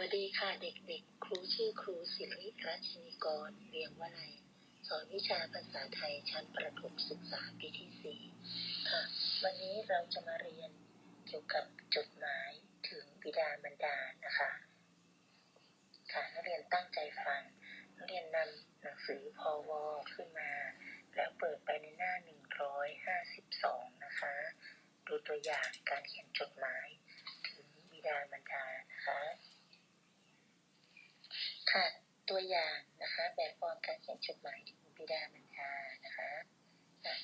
วัสดีค่ะเด็กๆ ครูชื่อครูศิริรัชนีกรเวียงวลัยสอนวิชาภาษาไทยชั้นประถมศึกษาปีที่สี่ค่ะ วันนี้เราจะมาเรียนเกี่ยวกับจดหมายถึงบิดามารดานะคะ ค่ะนักเรียนตั้งใจฟังนักเรียนนำหนังสือพอวขึ้นมา แล้วเปิดไปในหน้า 152 นะคะ ดูตัวอย่างการเขียนจดหมาย ถึงบิดามารดานะคะ ค่ะ ตัวอย่างนะคะ แบบฟอร์มการเขียนจดหมายถึงบิดามารดานะคะอะ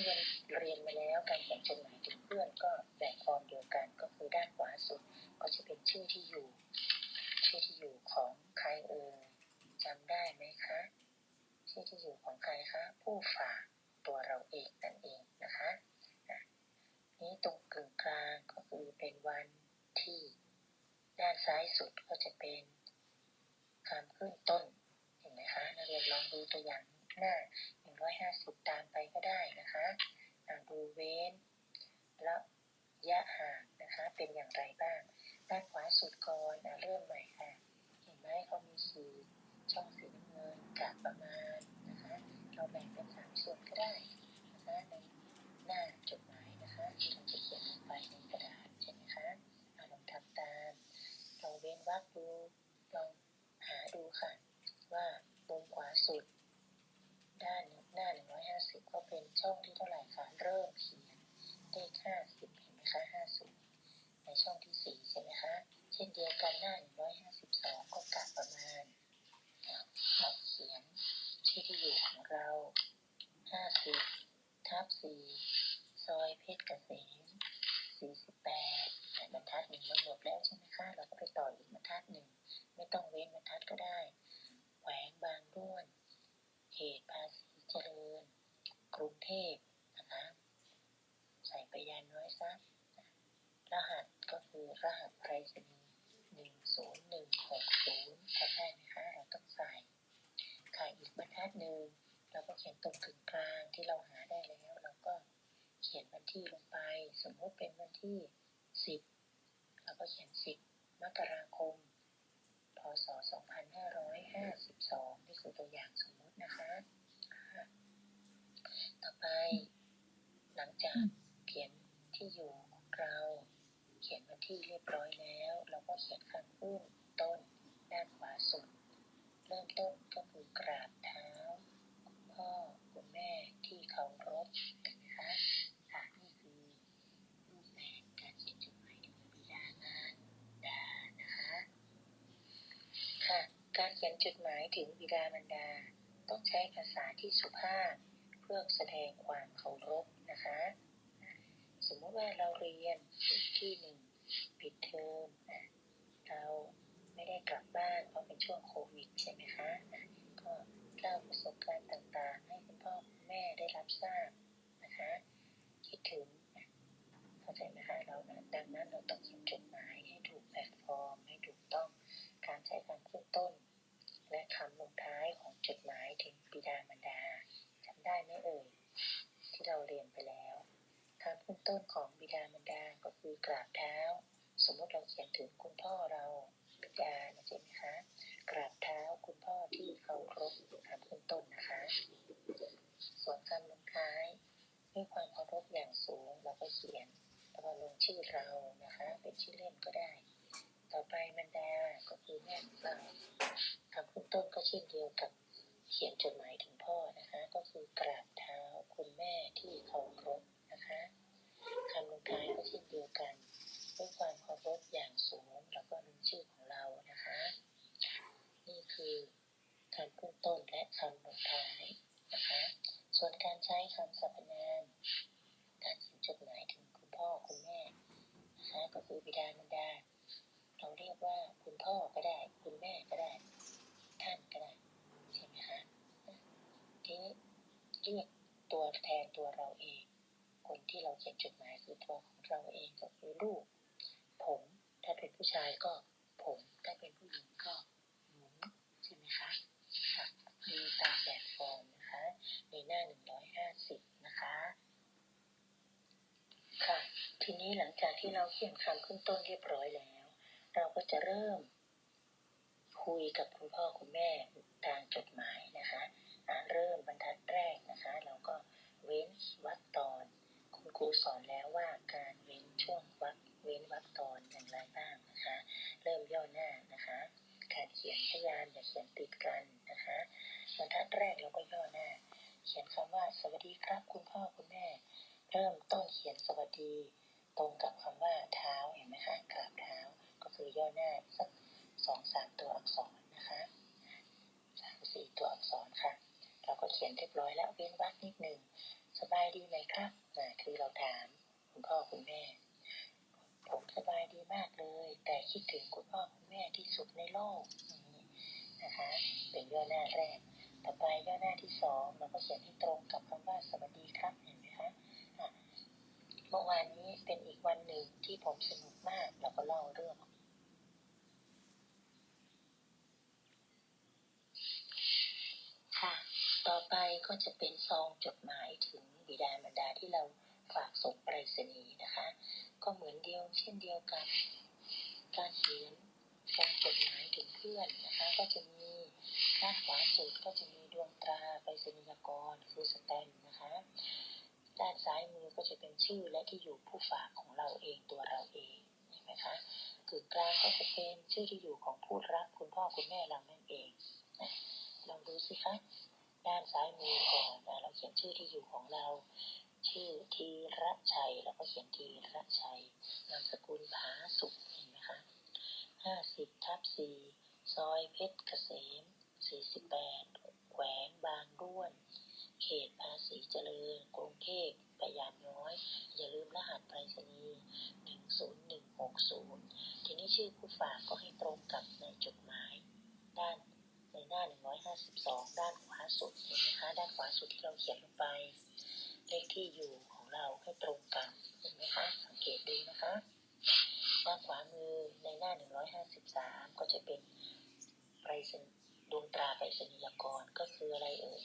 เรียนเรียนมาแล้วการเขียนจดหมายถึงเพื่อนก็แบบฟอร์มเดียวกันก็คือด้านขวาสุดก็จะเป็นชื่อที่อยู่ ชื่อที่อยู่ของใครเอ่ยจำได้ไหมคะชื่อที่อยู่ของใครคะผู้ฝากตัวเราเองนั่นเองนะคะอะนี้ตรงกึ่งกลางก็คือเป็นวันที่ ด้านซ้ายสุดก็จะเป็น คำขึ้นต้นเห็นไหมคะนักเรียนลองดูตัวอย่างหน้า 150 ตามไปก็ได้นะคะอะดูเว้นและยะห่างนะคะ เป็นอย่างไรบ้าง ด้านขวาสุดก่อนเริ่มใหม่ค่ะ เห็นไหมเขามีขีช่องสีน้ำเงินกาบประมาณนะคะ เราแบ่งเป็นสามส่วนก็ได้นะคะในหน้าจดหมายนะคะที่เราจะเขียนลงไปในกระดาษใช่ไหมคะอะลองทำตาม เราเว้นวรรคดูลองหาดูค่ะ ว่ามุมขวาสุด ด้านหน้า 150 ก็เป็นช่องที่เท่าไหร่คะเริ่มเขียนเลข50 เห็นไหมคะ50 ใน ช่องที่สี่ใช่ไหมคะ เช่นเดียวกันหน้า152ก็กะประมาณเราเขียนที่ที่อยู่ของเรา50ทับ4ซอยเพชรเกษม48แต่บรรทัดหนึ่งมันหมดแล้วใช่ไหมคะเราก็ไปต่ออีกบรรทัดหนึ่งไม่ต้องเว้นบรรทัดก็ได้แขวงบางด้วนเขตภาษีเจริญ กรุงเทพนะคะ ใส่ไปยาน้อยซะ รหัสก็คือ รหัสไปรษณีย์หนึ่งศูนย์หนึ่งหกศูนย์จำได้ไหมคะ เราต้องใส่ค่ะอีกบรรทัดหนึ่งเราก็เขียนตรงกึ่งกลางที่เราหาได้แล้ว เราก็เขียนวันที่ลงไป สมมติเป็นวันที่สิบเราก็เขียนสิบมกราคม พศสองพันห้าร้อยห้าสิบสองนี่คือตัวอย่างสมมตินะคะอ่าต่อไป หลังจากเขียนที่อยู่ของเรา เขียนวันที่เบร้อยแล้ว เราก็เขียนคำขึ้นต้นด้านขวาสุด เริ่มต้นก็คือกราบเท้าคุณพ่อคุณแม่ที่เคารพนะคะค่ะนี่คือรูปแบบการเขียนจดหมายถึงบิดามารดานะคะค่ะการเขียนจดหมายถึงบิดามารดา ต้องใช้ภาษาที่สุภาพเพื่อแสดงความเคารพนะคะ สมมติว่าเราเรียนที่หนึ่ง ปิดเทอมเราไม่ได้กลับบ้านเพราะเป็นช่วงโควิดใช่ไหมคะ ก็เล่าประสบการณ์ต่างๆ ให้คุณพ่อคุณแม่ได้รับทราบนะคะ คิดถึงอะเข้าใจไหมคะเราดังนั้นเราต้องเขียนจดหมายให้ถูกแบบฟอร์มให้ถูกต้องการใช้คำขึ้นต้น และคำลงท้ายของจดหมายถึงบิดามารดาจำได้ไหมเอ่ยที่เราเรียนไปแล้วคำขึ้นต้นของบิดามารดาก็คือกราบเท้า ส มมติเราเขียนถึงคุณพ่อเราบิดาใช่ไหมคะกราบเท้าคุณพ่อที่เคารพคำขึ้นต้นนะคะส่วนคำลงท้ายด้วยความเคารพอย่างสูงเราก็เขียนแล้วก็ลงชื่อเรานะคะ เป็นชื่อเล่นก็ได้ ต่อไปมารดาก็คือแม่ของเราคำขึ้นต้นก็เช่นเดียวกับเขียนจดหมายถึงพ่อนะคะ ก็คือกราบเท้าคุณแม่ที่เคารพนะคะคำลงท้ายก็เช่นเดียวกัน ด้วยความเคารพอย่างสูงแล้วก็ลงชื่อของเรานะคะ นี่คือคำขึ้นต้นและคำลงท้ายนะคะ ส่วนการใช้คำสรรพนามการเขียนจดหมายถึงคุณพ่อคุณแม่นะคะก็คือบิดามารดา เราเรียกว่าคุณพ่อก็ได้ คุณแม่ก็ได้ ท่านก็ได้ใช่ไหมคะทีนี้เรียกตัวแทนตัวเราเอง คนที่เราเขียนจดหมายคือตัวของเราเองก็คือลูก ผม ถ้าเป็นผู้ชายก็ผม ถ้าเป็นผู้หญิงก็หนูใช่ไหมคะค่ะมีตามแบบฟอร์มนะคะในหน้า 150 นะคะ ค่ะ ทีนี้หลังจากที่เราเขียนคำขึ้นต้นเรียบร้อยแล้ว เราก็จะเริ่ม คุยกับคุณพ่อคุณแม่ทางจดหมายนะคะเริ่มบรรทัดแรกนะคะ เราก็เว้นวรรคตอน คุณครูสอนแล้วว่าการ ตอนอย่างไรบ้างนะคะ เริ่มย่อหน้านะคะการเขียนพยานอย่าเขียนติดกันนะคะบรรทัดแรกเราก็ย่อหน้า เขียนคำว่าสวัสดีครับ คุณพ่อคุณแม่ เริ่มต้นเขียนสวัสดี ตรงกับคำว่าเท้าเห็นไหมคะกราบเท้าก็คือย่อหน้าสักสองสามตัวอักษรนะคะสามสี่ตัวอักษรค่ะ เราก็เขียนเรียบร้อยแล้วเว้นวรรคนิดหนึ่งสบายดีไหมครับนะคือเราถามคุณพ่อคุณแม่ ผมสบายดีมากเลย แต่คิดถึงคุณพ่อคุณแม่ที่สุดในโลกนี้นะคะ เป็นย่อหน้าแรก ต่อไปย่อหน้าที่สองเราก็เขียนให้ตรงกับคำว่าสวัสดีครับเห็นไหมคะอะเมื่อวานนี้เป็นอีกวันหนึ่งที่ผมสนุกมากเราก็เล่าเรื่องค่ะ ต่อไปก็จะเป็นซองจดหมายถึงบิดามารดาที่เรา ฝากส่งไปรษณีย์นะคะ ก็เหมือนเดียวเช่นเดียวกับการเขียนการจดหมายถึงเพื่อนนะคะ ก็จะมีด้านขวาสุดก็จะมีดวงตราไปรษณียกรคือสแตมนะคะด้านซ้ายมือก็จะเป็นชื่อและที่อยู่ผู้ฝากของเราเองตัวเราเองเห็นไหมคะกึ่งกลางก็จะเป็นชื่อที่อยู่ของผู้รับคุณพ่อคุณแม่เรานั่นเองนะลองดูสิคะด้านซ้ายมือก่อนเราเขียนชื่อที่อยู่ของเรา ระชัยแล้วก็เขียนทีระชัยนามสกุลผาสุขเห็นไหมคะห้าสิบทับสี่ซอยเพชรเกษมสี่สิบแปดแขวงบางร่วน เขตภาษีเจริญ กรุงเทพไปยามน้อย อย่าลืมรหัสไปรษณีย์หนึ่งศูนย์หนึ่งหกศูนย์ทีนี้ชื่อผู้ฝากก็ให้ตรงกับในจดหมาย ด้านในหน้า 152 ด้านขวาสุดเห็นไหมคะ ด้านขวาสุดที่เราเขียนลงไป เลขที่อยู่ เราให้ตรงกันเห็นไหมคะสังเกตดูนะคะด้านขวามือในหน้า 153 ก็จะเป็นไปรษณีย์ดวงตราไปรษณียกรก็คืออะไรเอ่ย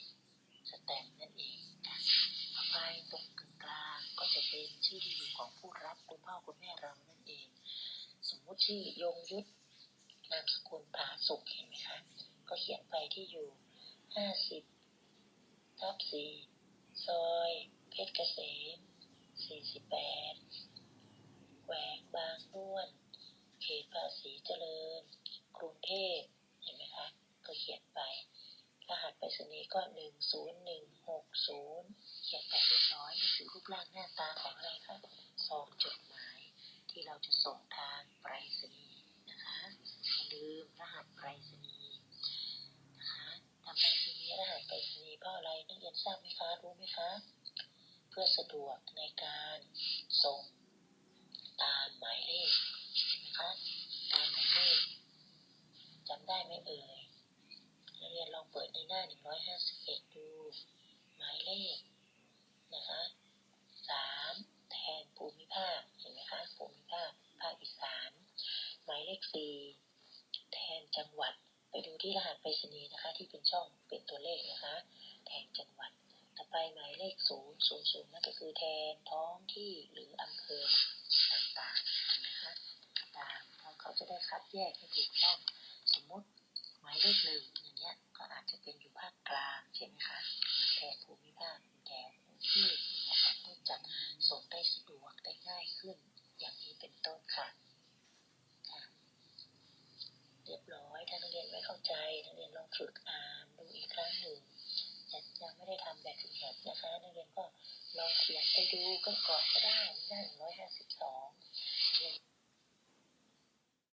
สแตมป์นั่นเองค่ะต่อไปตรงกลางก็จะเป็นชื่อที่อยู่ของผู้รับคุณพ่อคุณแม่เรานั่นเอง สมมุติชื่อยงยุทธนามสกุลผาสุขเห็นไหมคะก็เขียนไปที่อยู่ 50 ทับ4ซอย เพชรเกษม 48 แขวงบางร่วน เขตภาษีเจริญ กรุงเทพ เห็นไหมคะ ก็เขียนไป รหัสไปรษณีย์ก็ 10160 เขียนไปเรียบร้อยนี่คือรูปร่างหน้าตาของอะไรคะซองจดหมายที่เราจะส่งทางไปรษณีย์นะคะอย่าลืมรหัสไปรษณีย์นะคะทำไมถึงมีรหัสไปรษณีย์เพราะอะไรนักเรียนทราบไหมคะ รู้ไหมคะ เพื่อสะดวกในการส่งตามหมายเลขเห็นไหมคะตามหมายเลขจำได้ไหมเอ่ยนักเรียนลองเปิดในหน้า 151 ดู หมายเลขนะคะสามแทนภูมิภาคเห็นไหมคะภูมิภาคภาคอีสานหมายเลขสี่แทนจังหวัดไปดูที่รหัสไปรษณีย์นะคะ ที่เป็นช่องเป็นตัวเลขนะคะ แทนจังหวัด ต่อ ไปหมายเลขศูนย์ศูนย์ศูนย์นั่นก็คือแทนท้องที่หรืออำเภอต่างๆเห็นไหมคะตามเขาจะได้คัดแยกให้ถูกต้องสมมติหมายเลขหนึ่งอย่างเงี้ยก็อาจจะเป็นอยู่ภาคกลางใช่ไหมคะแทนภูมิภาคแทนกรุงเพนะคะก็จะส่งได้สะดวกได้ง่ายขึ้น อย่างนี้เป็นต้นค่ะค่ะเรียบร้อยถ้านักเรียนไม่เข้าใจนักเรียนลองฝึกอ่านดูอีกครั้งหนึ่ง ยังไม่ได้ทำแบบฝึกหัดนะคะนักเรียนก็ลองเขียนไปดูก็ก่อนก็ได้หน้าหนึ่งร้อยห้าสิบสอง